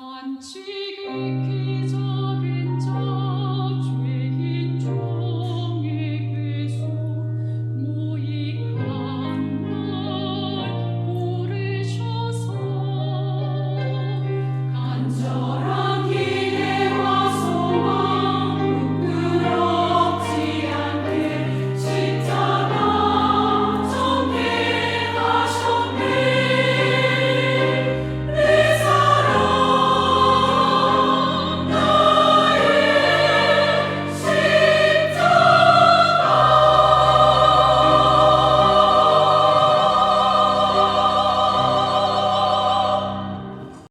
난 지극히 잘